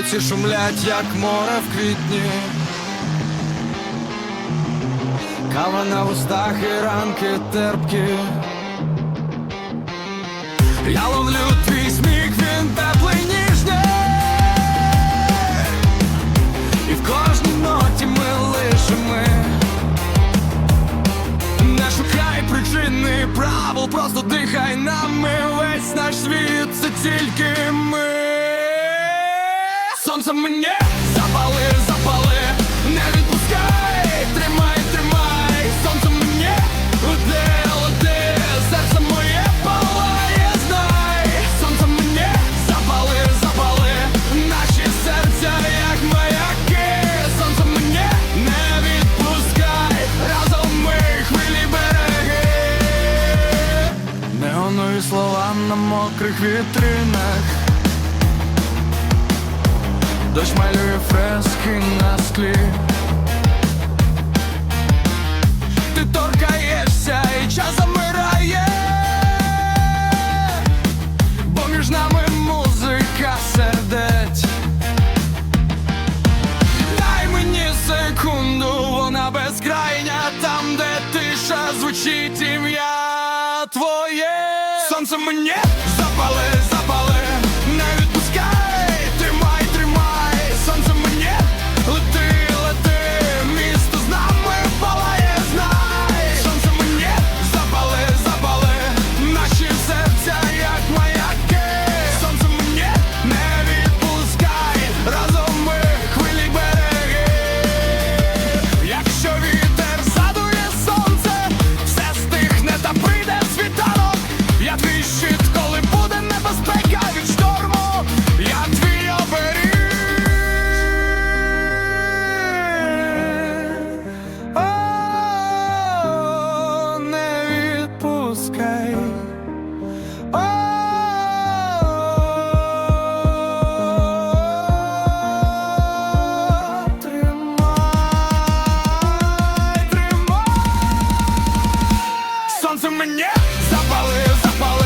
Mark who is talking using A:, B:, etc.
A: Вулиці шумлять, як море в квітні. Кава на устах і ранки терпкі. Я ловлю твій сміх, він теплий ніжний І в кожній ноті ми лише ми Не шукай причини правил, просто дихай нами Весь наш світ це тільки ми Сонце мене запали, запали, не відпускай, тримай, тримай, сонце мене лети, лети, серце моє палає, знай, сонце мене запали, запали, наші серця, як маяки, сонце мене не відпускай, разом ми хвилі береги, неонові слова на мокрих вітринах. Дощ малює фрески на склі. Ти торкаєшся і час замирає. Бо між нами музика сердець. Дай мені секунду, вона безкрайня Там, де тиша звучить ім'я твоє. Сонце мені запали, Palesa, palesa